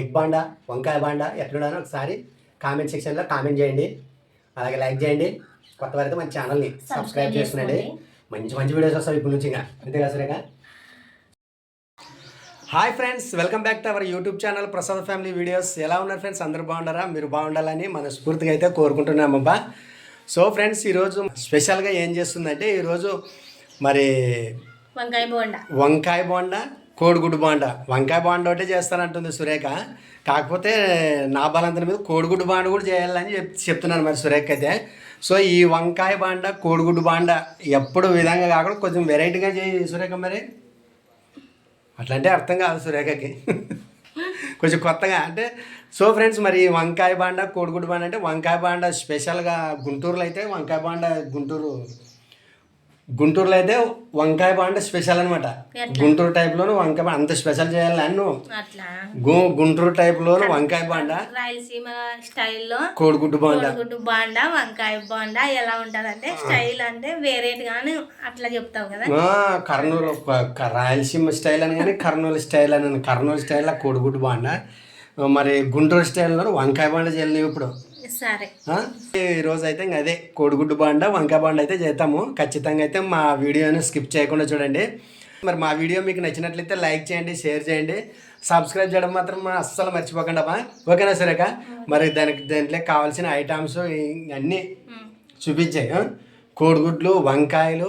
Egg బాండ వంకాయ బాండ ఎట్లున్నానో ఒకసారి comment సెక్షన్లో కామెంట్ చేయండి. అలాగే లైక్ చేయండి. కొత్త వారైతే మన ఛానల్ని సబ్స్క్రైబ్ చేసుకునండి. మంచి మంచి వీడియోస్ వస్తాయి ఇప్పుడు నుంచి ఇంకా. అంతే కదా Surekha? Hi friends welcome back to our YouTube channel Prasad family videos ఎలా ఉన్నారు ఫ్రెండ్స్ అందరూ బాగున్నారా? మీరు బాగుండాలని మనస్ఫూర్తిగా అయితే కోరుకుంటున్నామబ్బా సో ఫ్రెండ్స్ ఈరోజు స్పెషల్గా ఏం చేస్తుందంటే ఈరోజు మరి వంకాయ బోండా. వంకాయ బోండా కోడిగుడ్డు బాండ. వంకాయ బాండ ఒకటే చేస్తానంటుంది సురేఖ. కాకపోతే నా బలంతరం మీద కోడిగుడ్డు బాండ కూడా చేయాలని చెప్ చెప్తున్నాను మరి సురేఖ అయితే. సో ఈ వంకాయ బాండ కోడిగుడ్డు బాండ ఎప్పుడు విధంగా కాకుండా కొంచెం వెరైటీగా చేయి సురేఖ మరి. అట్లా అర్థం కాదు సురేఖకి. కొంచెం కొత్తగా అంటే సో ఫ్రెండ్స్ మరి వంకాయ బాండ కోడిగుడ్డు బాండ అంటే వంకాయ బాండ స్పెషల్గా గుంటూరులో అయితే వంకాయ బాండ గుంటూరు గుంటూరులో అయితే వంకాయ బాండ స్పెషల్ అనమాట గుంటూరు టైప్లోను వంకాయ బాండ అంత స్పెషల్ చేయాలి గు గుంటూరు టైప్లోను వంకాయ బాండ. రాయలసీమ స్టైల్లో కోడిగుడ్డు బాండ. కోడిగుడ్డు బాండా వంకాయ బాండా ఎలా ఉంటదంటే స్టైల్ అంటే వేరేగానే అట్లా చెప్తావు కదా? కర్నూలు రాయలసీమ స్టైల్ అని కానీ కర్నూలు స్టైల్ అని కర్నూలు స్టైల్లో కోడిగుడ్డు బాండ. మరి గుంటూరు స్టైల్లో వంకాయ బాండ చేయాలి ఇప్పుడు. రోజు అయితే ఇంక అదే కోడిగుడ్డు బాండ వంకాయ బాండ అయితే చేద్దాము. ఖచ్చితంగా అయితే మా వీడియోని స్కిప్ చేయకుండా చూడండి. మరి మా వీడియో మీకు నచ్చినట్లయితే లైక్ చేయండి షేర్ చేయండి. సబ్స్క్రైబ్ చేయడం మాత్రం అస్సలు మర్చిపోకండి ఓకేనా సరేక మరి దానికి దాంట్లో కావాల్సిన ఐటమ్స్ అన్నీ చూపించాయి? కోడిగుడ్లు వంకాయలు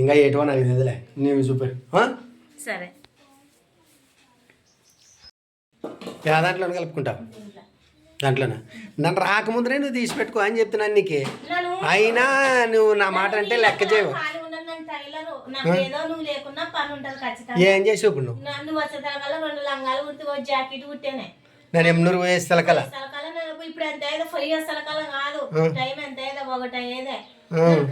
ఇంకా ఏటో నాకు తెలియదులే నీవు చూపి. సరే. యా దాంట్లో కలుపుకుంటావు? దాంట్లోనా? నన్ను రాకముందరే నువ్వు తీసి పెట్టుకో అని చెప్తున్నాను నీకు అయినా నువ్వు నా మాట అంటే లెక్క చేయవు. ఏదో ఏం చేసావు ఇప్పుడు నువ్వు నేను ఎమ్నూరు తలకాల నేను ఇప్పుడు ఎంత అయ్యేదో ఫైవ్ ఇయర్స్ తలకాల కాదు. టైం ఎంత అయ్యేదో ఒకటి ఆ.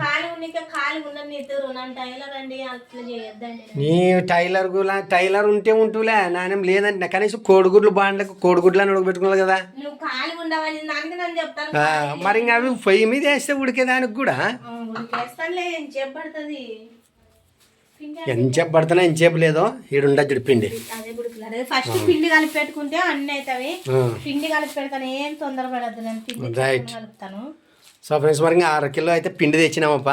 ఖాళీ ఉన్నిక ఖాళీ ఉన్న నీతురు నన్ను టైలర్ అండి అట్లా చేయొద్దండి నీ టైలర్ గులా టైలర్ ఉంటే ఉంటూలే నానేం లేదంటే కనీసం కోడిగుడ్లు బాండ్లకు కోడిగుడ్లు అని ఉడకబెట్టుకోవాలి కదా. నువ్వు ఖాళీ ఉండవని దానికి నన్ను చెప్తాను ఆ, మరి ఇంకా అవి పొయ్యి మీద వేస్తే ఉడికేదానికి కూడా? చేస్తానులే ఏం చెప్పబడుతుంది ఎంతసేపు పడుతున్నా ఎంతసేపు లేదో ఈడుండదు చూడు పిండి. ఫస్ట్ పిండి కలిపి పెట్టుకుంటే అన్ని అవుతాయి. పిండి కలిపి పెడతాను ఏం తొందర పడద్దు నేను పిండి Right. కలుపుతాను. సో ఫ్రెండ్స్ మరి ఇంకా ఆరు కిలో అయితే పిండి తెచ్చినామప్ప.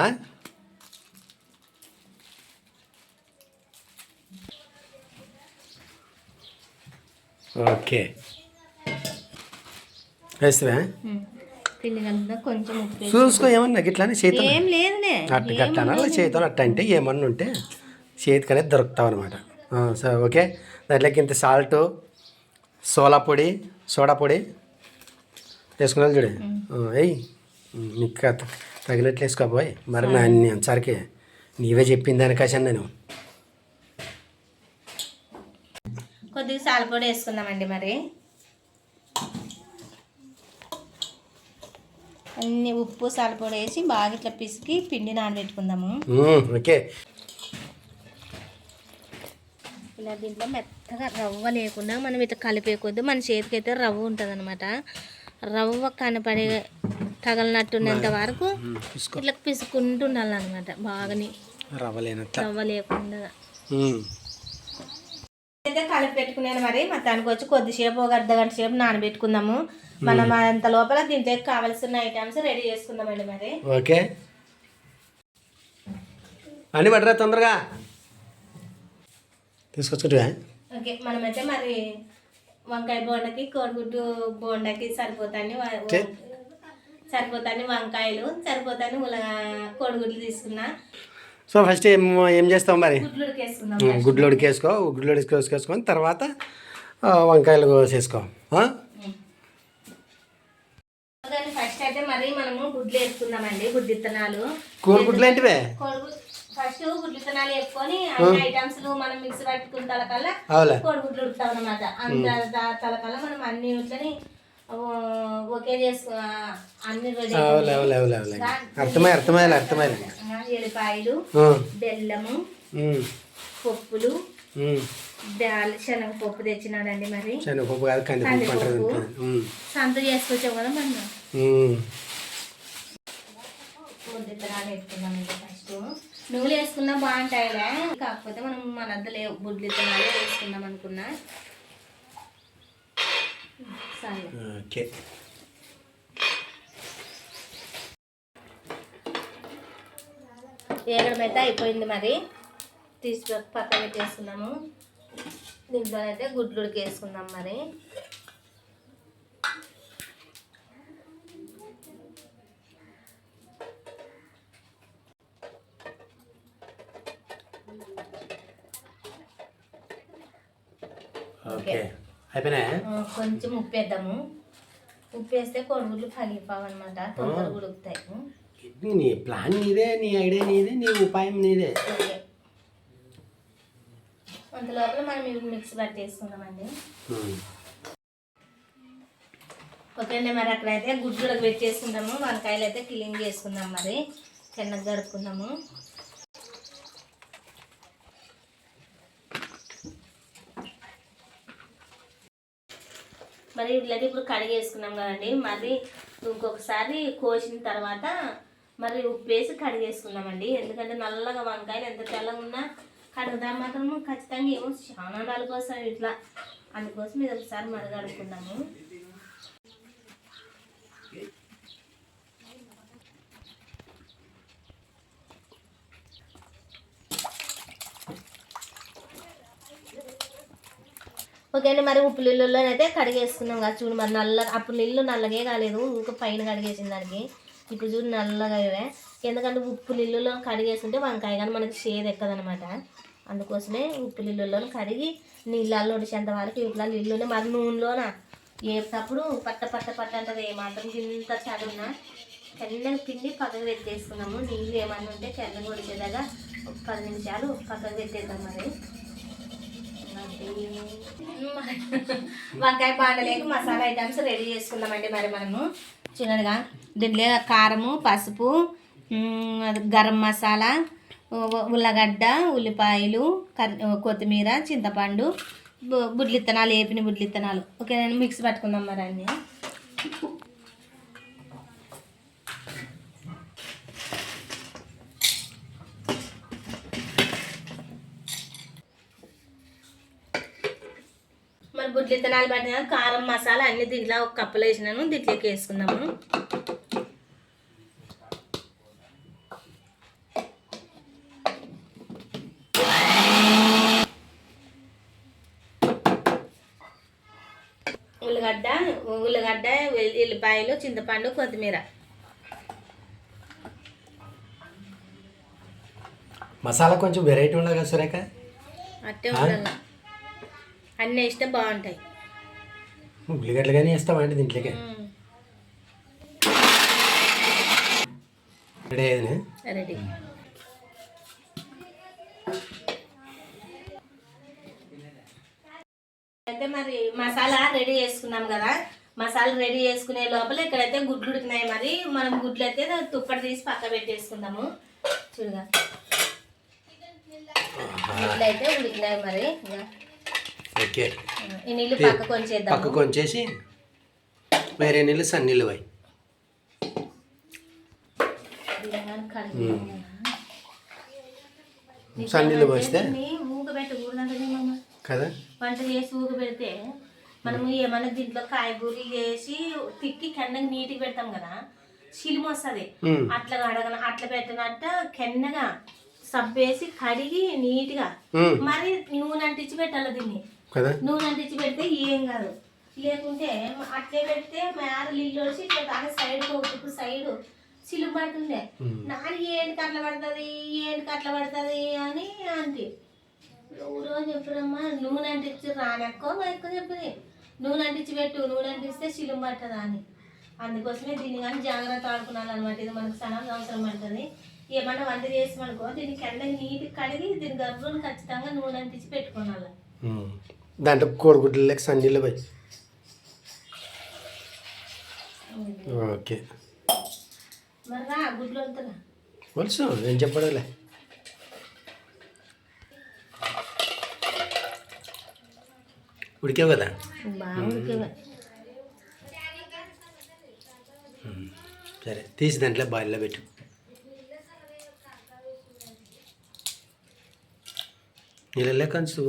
ఓకే. వేస్తావా. చూసుకో ఏమన్నా ఇట్లానే చేతి అట్ట అలా చేతితో అట్ట అంటే ఏమన్నా ఉంటే చేతికి అనేది దొరుకుతావు అనమాట సరే ఓకే. దాంట్లోకి ఇంత సాల్ట్ సోలా పొడి సోడా పొడి. వేసుకున్నాను చూడు? అయ్యి నీకు తగినట్లు వేసుకోపోయి మరి నా సరికి నీవే చెప్పింది దానికాశాను నేను. కొద్దిగా సాలపొడి వేసుకుందామండి మరి. అన్ని ఉప్పు సాలపొడి వేసి బాగా ఇట్లా పిసికి పిండి నానబెట్టుకుందాము. ఓకే. ఇలా దీంట్లో మెత్తగా రవ్వ లేకుండా మనం ఇట్లా కలిపే కొద్ది మన చేతికి అయితే రవ్వ ఉంటుంది అనమాట రవ్వ కనపడే తగలనట్టున్నంత వరకు ఇట్లా పిసుకుంటూ ఉండాలన్నమాట బాగాని రవ్వ లేకుండా అయితే కలిపి పెట్టుకున్నాను మరి. మొత్తానికి వచ్చి కొద్దిసేపు ఒక అర్ధ గంట సేపు నానబెట్టుకుందాము. మనం అంత లోపల దీంట్లో కావాల్సిన ఐటమ్స్ రెడీ చేసుకుందామండి మరి. ఓకే. అన్నీ పడరా తొందరగా. తీసుకొచ్చుకుంటా ఓకే మనమైతే మరి వంకాయ బోండకి కోడిగుడ్డు బోండాకి సరిపోతాన్ని. సరిపోతాన్ని వంకాయలు సరిపోతాన్ని కోడిగుడ్లు తీసుకున్నా. సో ఫస్ట్ ఏం ఏం చేస్తావు మరి? గుడ్లు గుడ్లు ఉడికేసుకో గుడ్లు ఉడికేసుకొని తర్వాత వంకాయలు కోసేసుకో ఫస్ట్ అయితే మరి మనము గుడ్లు వేసుకుందామండి గుడ్డు విత్తనాలు కూర గుడ్లు ఏంటివే ఫస్ట్ గుడ్లు విత్తనాలు వేసుకొని అన్ని ఐటమ్స్ మనం మిక్స్ పట్టుకున్న తలకల్లా అవులే. కోడిగుడ్లు ఉడతాం అనమాట అంత తలకల్లా మనం అన్ని ఇట్లని ఒకే చేసుకో అన్ని రెడీ అవులే అవులే అవులే అవులే. అర్థమై అర్థమైలే అర్థమైలే ఎల్లిపాయలు బెల్లము పప్పులు శనగపప్పు తెచ్చినాడండి మరి. శనగపప్పు కాదు కందిపప్పు సంత చేసుకొచ్చాం కదా మనం ఉమ్. విత్తనాలు వేసుకున్నామండి ఫస్ట్ నువ్వులు వేసుకున్నా బాగుంటాయిలే. కాకపోతే మనం మన వద్ద లేవు. గుడ్లు విత్తనాలు వేసుకుందాం అనుకున్నా. ఓకే అయితే అయిపోయింది మరి. తీసి పక్క- పక్కన పెట్టేసుకున్నాము. దీంట్లో అయితే గుడ్లు ఉడికేసుకుందాం మరి. ఓకే అయిపోయినాయా? ఆ, కొంచెం ఉప్పు వేద్దాము ఉప్పు వేస్తే కోడిగుడ్లు పగిలిపోవన్నమాట. తొందరగా ఉడుకుతాయి. ఇది నీ ప్లాన్ నీదే నీ ఐడియా నీదే నీ ఉపాయం నీదే? ఓకే అంత లోపల మనం ఇవి మిక్స్ పట్టేసుకుందామండి. ఉమ్. ఓకే అండి మరి అక్కడైతే గుడ్లకు పెట్టేసుకుందాము. వంకాయలు అయితే క్లీన్ చేసుకుందాం మరి. చిన్నగా గడుపుకుందాము మరి వీటికి ఇప్పుడు కడిగేసుకున్నాం కదండి. మరి ఇంకొకసారి కోసిన తర్వాత మరి ఉప్పు వేసి కడిగేసుకుందామండి ఎందుకంటే నల్లగా వంకాయలు ఎంత తెల్లగా ఉన్నా కడుగుదాం మాత్రం ఖచ్చితంగా ఏమో చాలా నాలుగు కోసం ఇట్లా. అందుకోసం ఇది ఒకసారి మరి ఓకే అండి మరి ఉప్పు నీళ్ళలో అయితే కడిగేసుకున్నాం కదా చూడు మరి నల్లగా అప్పుడు నీళ్ళు నల్లగే కాలేదు ఇంకా పైన కడిగేసిన దానికి. ఇప్పుడు చూడు నల్లగా ఇవే. ఎందుకంటే ఉప్పు నీళ్ళలో కడిగేసుంటే వంకాయ కానీ మనకి షేద్ ఎక్కదనమాట. అందుకోసమే ఉప్పు నీళ్ళలో కడిగి నీళ్ళల్లో ఉడిచేంత వరకు ఇట్లా నీళ్ళునే మరి నూనెలోన? వేసేటప్పుడు పట్ట పట్ట పట్ట అంటది ఏమాత్రం ఇంత చదువున? తెల్లగా పిండి పక్కకు పెట్టేసుకున్నాము. నీళ్ళు ఏమన్నా ఉంటే చల్లని ఉడిచేదాకా పది నిమిషాలు పక్కకు పెట్టేద్దాం మరి. వంకాయ బాండలేక మసాలా ఐటమ్స్ రెడీ చేసుకుందామండి మరి మనము. చిన్నగా దీంట్లో కారము పసుపు గరం మసాలా ఉల్లగడ్డ ఉల్లిపాయలు కర్ కొత్తిమీర చింతపండు బుడ్లిత్తనాలు ఏపిన బుడ్లిత్తనాలు. వేపిన ఇత్తనాలు ఓకే నేను మిక్స్ పట్టుకుందాం మరి అన్నీ. బుడ్లు ఇత్తనాలు పట్టిన కారం మసాలా అన్ని దీంట్లో ఒక కప్పులో వేసినాను. దీంట్లోకి వేసుకుందాము. ఉల్లిగడ్డ ఉల్లిగడ్డ ఎల్లిపాయలు చింతపండు కొత్తిమీర. మసాలా కొంచెం వెరైటీ ఉండదు కదా సురేఖ? అట్టే ఉండాలి అన్నీ వేస్తే బాగుంటాయి. ఉల్లిగడ్డలు కానీ వేస్తామంటే దీంట్లోకి. రెడీ అయితే మరి మసాలా రెడీ చేసుకున్నాం కదా. మసాలా రెడీ చేసుకునే లోపల ఇక్కడైతే గుడ్లు ఉడికినాయి మరి. మనం గుడ్లు అయితే తుప్పటి తీసి పక్క పెట్టేసుకుందాము. చూడగా. గుడ్లు అయితే ఉడికినాయి మరి. ఇక ఓకే. ఈ నీళ్ళు పక్కకు కొంచేసి వేరే నీళ్ళు సన్నీళ్ళు పోయి. సన్నీళ్ళు పోస్తే? కదా? వంట చేసి ఊగ పెడితే మనము ఏమన్నా దీంట్లో కాయగూరలు వేసి తిక్కి కెన్నగా నీటికి పెడతాం కదా చిలుము వస్తుంది. అట్లా కడగన అట్లా పెట్టినట్ట కెన్నగా సబ్బేసి కడిగి నీట్గా. మరి నూనె అంటించి పెట్టాలి దీన్ని. కదా? నూనె అంటించి పెడితే ఏం కాదు. లేకుంటే అట్లే పెడితే మేర నీళ్ళు వచ్చి ఇట్లా దాని సైడ్ ఇప్పుడు సైడ్ చిలుము పడుతుండే. నాని ఏంటికి అట్లా పడుతుంది ఏంటికి అట్లా పడుతుంది అని ఆంటీ ఎవరో చెప్పడమ్మా నూనె అంటించి రానెక్కో ఎక్కువ చెప్పింది. నూనె అంటించి పెట్టు నూనె అంటిస్తే చిలుము పట్టదా అని. అందుకోసమే దీన్ని కానీ జాగ్రత్త ఆడుకున్నాను అనమాట ఇది మనకు చాలా అవసరం పడుతుంది. ఏమన్నా వంట చేసామనుకో దీన్ని కింద నీటి కడిగి దీని గర్భం ఖచ్చితంగా నూనె అంటించి పెట్టుకోవాలి దాంట్లో కోడిగుడ్లకి సన్నీళ్ళు పోయి. ఓకే. తెలుసు ఏం చెప్పడలే. ఉడికావు కదా. సరే తీసి దాంట్లో బాయిల్లో పెట్టు.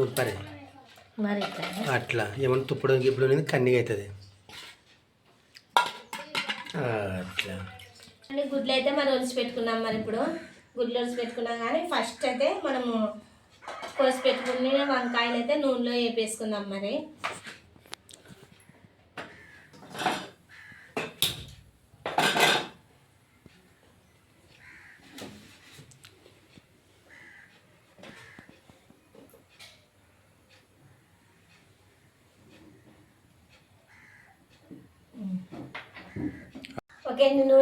ఉప్పరే మరి ఇట్లా అట్లా. ఏమన్నా తుప్పడం గిప్పుడు అనేది కన్నీగా అవుతుంది అట్లా. గుడ్లు అయితే మనం ఒలిచి పెట్టుకున్నాం మరి ఇప్పుడు. గుడ్లు ఒలిచి పెట్టుకున్నాం కానీ ఫస్ట్ అయితే మనము కోసి పెట్టుకుని వంకాయలు అయితే నూనెలో వేపేసుకుందాం మరి.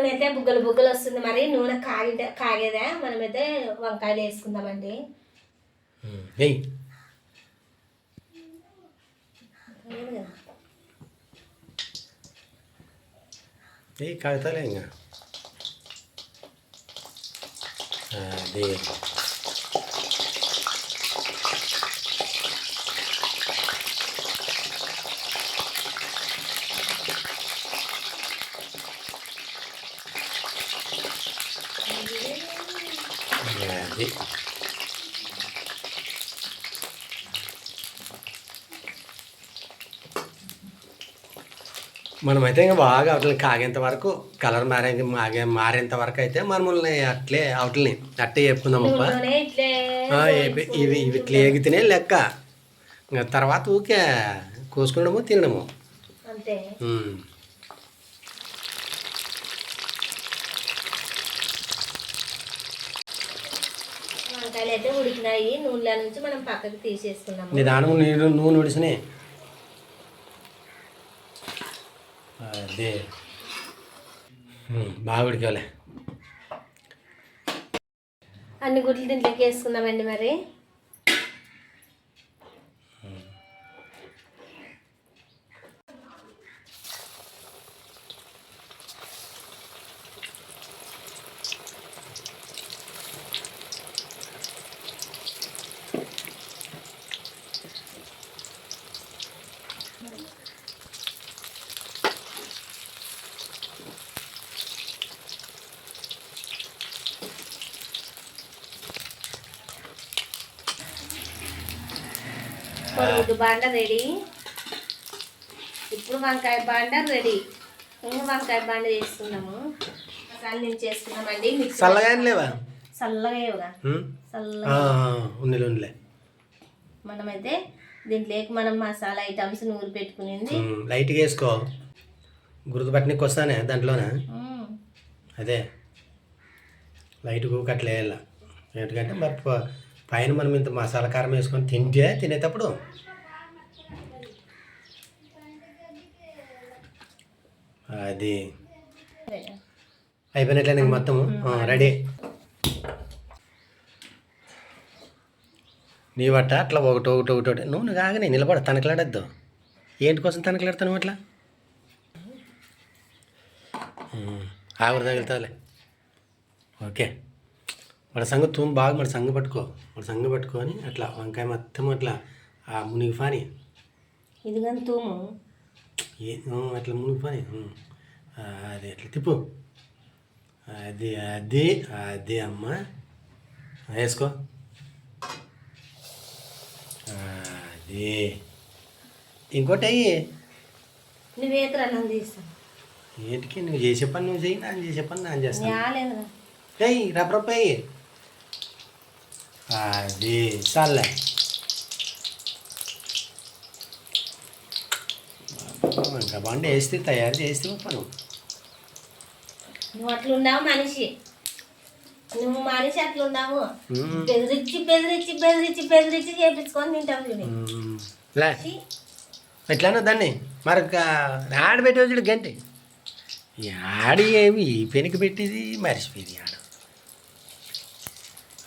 నూనె అయితే బుగ్గలు బుగ్గలు వస్తుంది. మరి నూనె కాగి కాగేదా? మనమైతే వంకాయలు వేసుకుందామండి. కాగితాలే ఇంకా. అదే అది మనమైతే ఇంకా బాగా అవతలని కాగేంత వరకు కలర్ మారే మాగే మారేంత వరకు అయితే మనల్ని అట్లే అవతలని అట్టే చెప్పుకుందాం అప్ప ఇవి ఇవి ఇట్లా ఎగితేనే లెక్క. ఇంకా తర్వాత ఊకే కోసుకునడము తినడము అంతే. ఉమ్. వంకాయలు అయితే ఉడికినాయి నూనెల నుంచి మనం పక్కకి తీసేసుకున్నాము నిదానం నీళ్ళు నూనె ఉడిసినాయి. అదే. మామిడికాయలే అన్ని గుడ్లు దీంట్లోకి వేసుకుందామండి మరి. కొడుగుడ్డు బాండ రెడీ. ఇప్పుడు వంకాయ బాండ రెడీ. ఇంకా వంకాయ బాండ చేసుకున్నాము మసాలా నుంచి చేసుకున్నామండి మిక్సీ చల్లగా లేవా? చల్లగా? చల్లగా ఉన్నిలే మనమైతే దీంట్లోకి మనం మసాలా ఐటమ్స్ నూరు పెట్టుకునింది. లైట్గా వేసుకో. గుర్తుపట్టనికి వస్తానే దాంట్లోనే. అదే. లైట్ అట్లా వేయాల ఎందుకంటే మరి పైన మనం ఇంత మసాలా కారం వేసుకొని తింటే తినేటప్పుడు అది అయిపోయినట్లే నీకు మొత్తం. రెడీ. నీ బట్ట అట్లా ఒకటి ఒకటి ఒకటి ఒకటి. నువ్వు కాగానే నిలబడ తనకలాడద్దు. ఏంటి కోసం తనకలాడతాను అట్లా? ఆవిడ ఆవిరి ఓకే. మన సంగ తూము బాగా మన సంగ పట్టుకో. మన సంగ పట్టుకొని అట్లా వంకాయ మొత్తం అట్లా ఆ మునిగి పాని ఇది కానీ తూము? ఏ అట్లా మునిగి పాని ఊ. ఆ, అది అట్లా తిప్పు. అది అది అది అమ్మ. వేసుకో. అది. ఇంకోటి అయ్యి నువ్వేతరా నన్ను ఏంటికి? నువ్వు చేసే పని నువ్వు చేయి నేను చేసే పని నేను చేస్తాను. ఏయ్ రబ్బరప్ప అయ్యి అది చాలే ఇంకా బండి వేస్తే తయారు చేస్తే పను నువ్వు అట్లుండావు మనిషి. నువ్వు మనిషి అట్లుండావు. బెదిరించి బెదిరించి బెదిరించి బెదిరించి చేపించుకొని తింటావు చూడు. ఎట్లానో దాన్ని. మరి ఆడ పెట్టేది చూడు గంటి. ఆడి ఏమి ఈ పెనికి పెట్టేది మర్చిపోయింది ఆడ.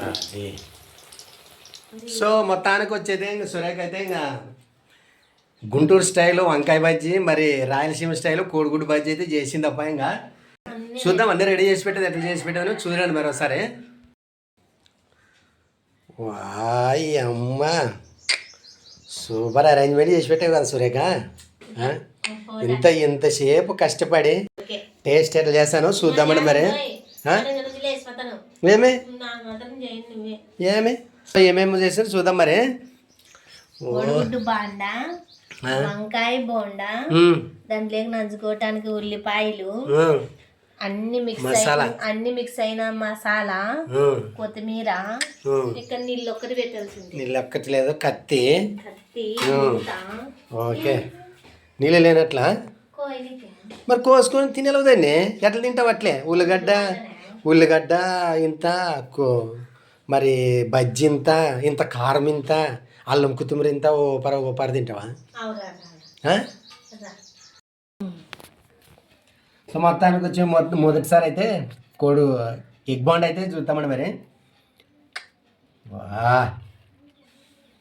అది సో మొత్తానికి వచ్చేది ఇంకా సురేఖ అయితే ఇంకా గుంటూరు స్టైల్ వంకాయ బజ్జీ మరి రాయలసీమ స్టైల్ కోడిగుడ్డు బజ్జీ అయితే చేసింది అప్ప ఇంకా చూద్దాం అన్నీ రెడీ చేసి పెట్టేది ఎట్లా చేసి పెట్టాను చూడండి మరి ఒకసారి. వాయ్ అమ్మ. సూపర్ అరేంజ్మెంట్ చేసి పెట్టావు కదా సురేఖ? ఇంత ఇంతసేపు కష్టపడి టేస్ట్ ఎట్లా చేస్తాను చూద్దామండి మరి. ఏమి? ఏమి? ఏమేమి చేసారు చూద్దాం మరి. బాండ. వంకాయ బోండా దాంట్లోకి నంచుకోవటానికి ఉల్లిపాయలు అన్ని మిక్స్ అన్ని మిక్స్ అయిన మసాలా కొత్తిమీర. ఇక్కడ నీళ్ళు ఒక్కటి పెట్టాల్సింది. నీళ్ళు ఎక్కట్లేదు కత్తి. కత్తి. మూత, ఓకే. నీళ్ళు లేనట్లా. మరి కోసుకొని తినలేదండి ఎట్లా తింటావు అట్లే? ఉల్లిగడ్డ ఉల్లిగడ్డ ఇంత కో- మరి బజ్జి ఇంత ఇంత కారం ఇంత అల్లం కొత్తిమీర ఇంత ఓ పర ఓ పర తింటావా. సో మొత్తానికి వచ్చి మొదటి మొదటిసారి అయితే కోడు ఎగ్ బాండ్ అయితే చూద్దామండి మరి. వా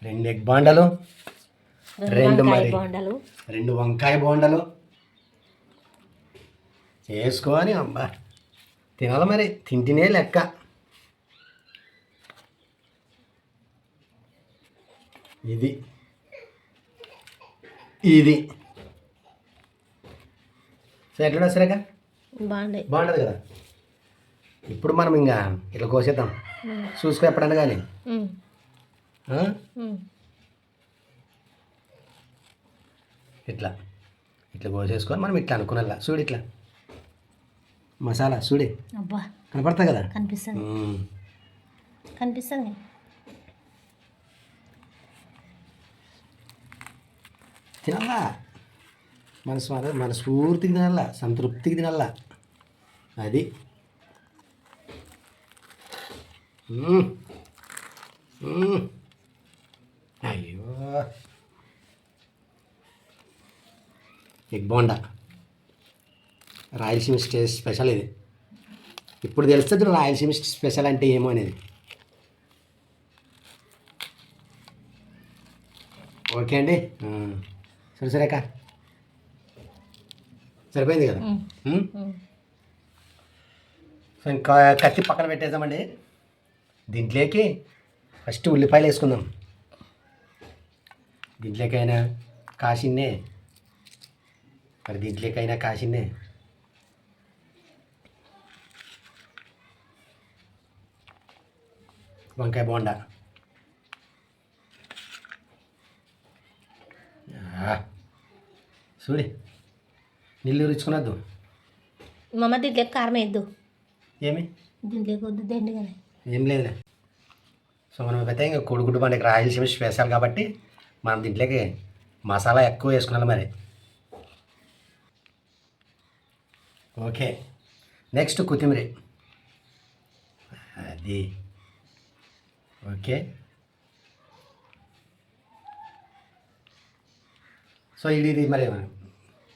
రెండు ఎగ్ బాండలు రెండు మరి బోండాలు. రెండు వంకాయ బోండలు. చేసుకొని అబ్బా. తినాలి మరి? తింటినే లెక్క. ఇది. ఇది. సో ఎట్లా సరేగా బాగుండే బాగుంటుంది కదా? ఇప్పుడు మనం ఇంకా ఇట్లా కోసేద్దాం. చూసుకో ఎప్పుడన్నా కానీ? ఇట్లా. ఇట్లా కోసేసుకొని మనం ఇట్లా అనుకున్నలా చూడు ఇట్లా. మసాలా చూడే అబ్బా. కనపడతా కదా? కనిపిస్తుంది. కనిపిస్తుంది. తినాలా మన స్వ మన స్ఫూర్తికి తినాలా సంతృప్తికి తినాలా అది. అయ్యో. Egg bonda. Rayalaseema style special ఇది. ఇప్పుడు తెలుస్తుంది రాయలసీమ స్పెషల్ అంటే ఏమో అనేది. ఓకే అండి. సరే సరే అక్క. సరిపోయింది కదా? సో ఇంకా కత్తి పక్కన పెట్టేద్దామండి. దీంట్లోకి ఫస్ట్ ఉల్లిపాయలు వేసుకుందాం. దీంట్లోకైనా కాసిన్నే. మరి దీంట్లోకైనా కాసిన్నే. వంకాయ బోండా చూడి నీళ్ళు రుచుకున్నద్దు మమ్మ దీంట్లోకి కారం వేయద్దు. ఏమి? దీంట్లోకి వద్దు దండిగానే. ఏం లేదులే. సో మనం అయితే ఇంకా కొడుకుడు పండుగ రాయలసీమ స్పెషల్ కాబట్టి మనం దీంట్లోకి మసాలా ఎక్కువ వేసుకున్నాం మరి. ఓకే. నెక్స్ట్ కొత్తిమీర. అది. ఓకే. సో ఇది ఇది మరి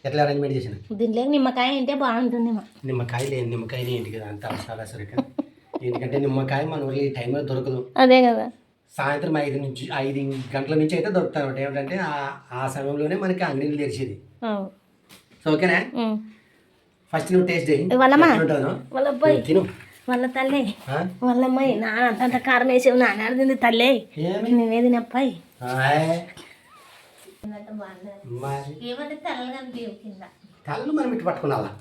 ఎట్లా అరేంజ్మెంట్ చేసిన దీంట్లోకి నిమ్మకాయ అంటే బాగుంటుంది మా. నిమ్మకాయ లేదు నిమ్మకాయని ఏంటి కదా అంత అవసరాలు సరిక ఎందుకంటే నిమ్మకాయ మన ఊళ్ళో ఈ టైంలో దొరకదు. అదే కదా. సాయంత్రం ఐదు నుంచి ఐదు గంటల నుంచి అయితే దొరుకుతాయి అనమాట ఏమిటంటే ఆ- ఆ సమయంలోనే మనకి అంగడిలు తెరిచేది సో ఓకేనా ఫస్ట్ నువ్వు టేస్ట్ చేయి. తిను. వాళ్ళ తల్లి ఆ? వాళ్ళ అమ్మాయి నాన్న అంత కారం వేసేవి నాన్న తింది తల్లి. ఏమి? నేనే తినప్పాయి ఆయ్. మరి? ఏమంటే తెల్లగా అనిపించవు కింద. కళ్ళు మనం ఇటు పట్టుకున్నాలా?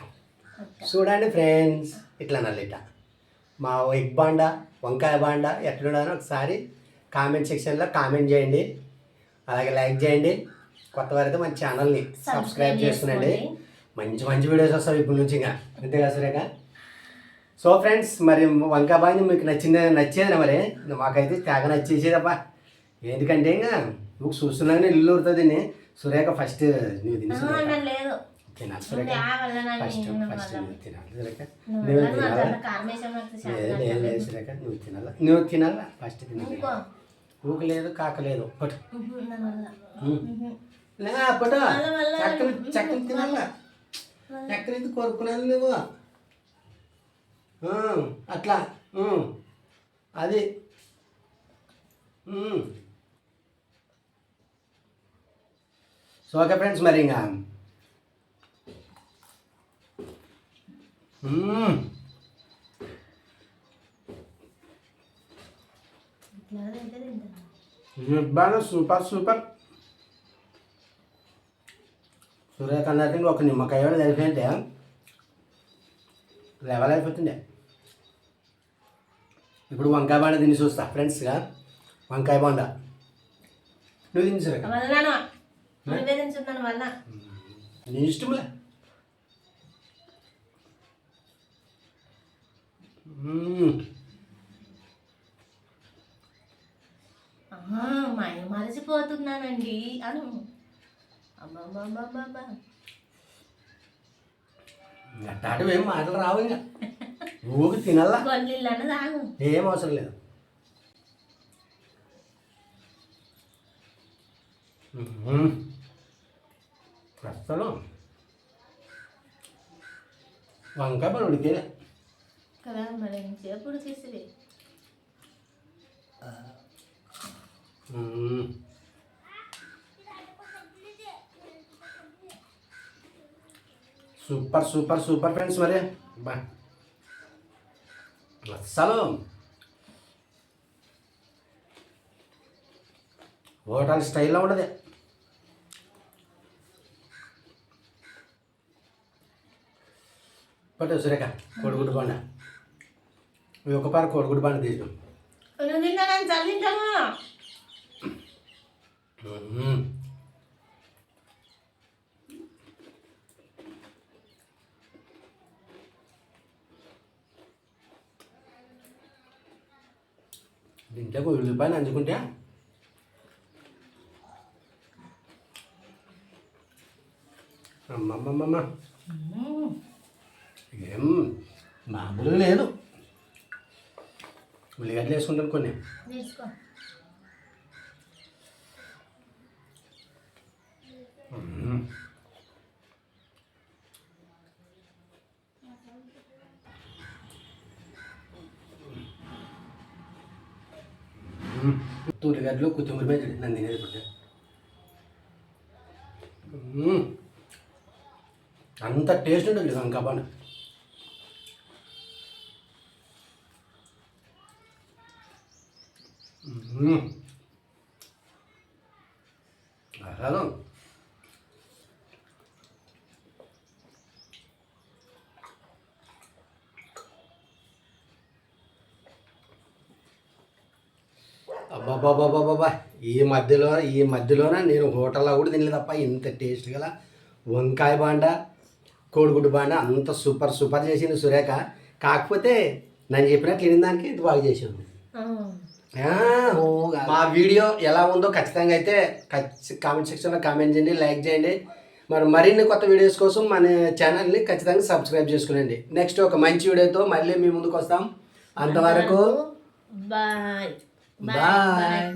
చూడండి ఫ్రెండ్స్ ఇట్లా నల్లిట మా ఎగ్ బాండా వంకాయ బాండా ఎట్లుండదో ఒకసారి కామెంట్ సెక్షన్లో కామెంట్ చేయండి. అలాగే లైక్ చేయండి. కొత్త వారైతే మన ఛానల్ని సబ్స్క్రైబ్ చేసుకునండి. మంచి మంచి వీడియోస్ వస్తాయి ఇప్పుడు నుంచి ఇంకా. అంతేగా సురేఖ? సో ఫ్రెండ్స్ మరి బాండి మీకు నచ్చిందే నచ్చేది మరి? మాకైతే తెగ నచ్చేసేదప్పా. ఎందుకంటే ఇంకా నువ్వు చూస్తున్నాగానే ఇల్లు ఊరుతుంది సురేఖ ఫస్ట్ నువ్వు తిని తినాలి సురేఖ. ఫస్ట్ ఫస్ట్ నువ్వు తినాలి సురేఖ. నువ్వు తినాలా? లేదు లేదు సురేఖ నువ్వు తినాలా? నువ్వు తినాలా? ఫస్ట్ తినాలి ఊకో. ఊకు లేదు కాక లేదు. పట్టు. పట్టు. చక్కలు చక్కలు తినాలా? చక్కలు ఇది కొరుకునేది నువ్వు. అట్లా. అది. సో ఓకే ఫ్రెండ్స్ మరి ఇంకా. బాగా సూపర్ సూపర్. సూర్యకాంత ఒక నిమ్మకాయ కూడా సరిపోయింటే లెవెల్ అయిపోతుండే ఇప్పుడు వంకాయ బాండ తిని చూస్తా ఫ్రెండ్స్గా వంకాయ బాండ. నువ్వు తిని సరే వదలను. నివేదించున్నాను వల్ల. నీ ఇష్టంలే మయ మరచిపోతున్నానండి. అను. అమ్మమ్మమ్మమ్మ అట్టాటివి ఏం మాటలు రావు ఇంకా. గొల్లిళ్ళను తాగు. ఏం అవసరం లేదు. మ్మ్. అస్సలు. వంకాయ పని ఉడికే కదా మరి ఎప్పుడు తీసివి సూపర్ సూపర్ సూపర్ ఫ్రెండ్స్ మరి. బా. అస్సలు హోటల్ స్టైల్లో ఉండదు. పట్టు సురేఖ కోడిగుడ్డు బాండ. ఇవి ఒక పార కోడిగుడ్డు బాండ తీసాం నువ్వు దీంట్లో ఉల్లిపాయ నంచుకుంటే అమ్మమ్మమ్మ ఏం మామూలు లేదు. ఉల్లిగడ్డలు వేసుకుంటాను కొన్ని. ఉల్లిగడ్డలు కొత్తిమీర మీద నన్ను తినేది ఇప్పుడు అంత టేస్ట్ ఉంటుంది కదా వంకాయ అసలు అబ్బాబాబాబాబా ఈ మధ్యలో ఈ మధ్యలోన నేను హోటల్లో కూడా తినలేదు తప్ప ఇంత టేస్ట్ గల వంకాయ బాండ కోడిగుడ్డు బాండ అంత సూపర్ సూపర్ చేసింది సురేఖ. కాకపోతే నేను చెప్పినట్లు తిని దానికి ఇది బాగా ఓ, మా వీడియో ఎలా ఉందో ఖచ్చితంగా అయితే కామెంట్ సెక్షన్లో కామెంట్ చేయండి లైక్ చేయండి. మరి మరిన్ని కొత్త వీడియోస్ కోసం మన ఛానల్ని ఖచ్చితంగా సబ్స్క్రైబ్ చేసుకునండి. నెక్స్ట్ ఒక మంచి వీడియోతో మళ్ళీ మీ ముందుకు వస్తాం. అంతవరకు బాయ్ బాయ్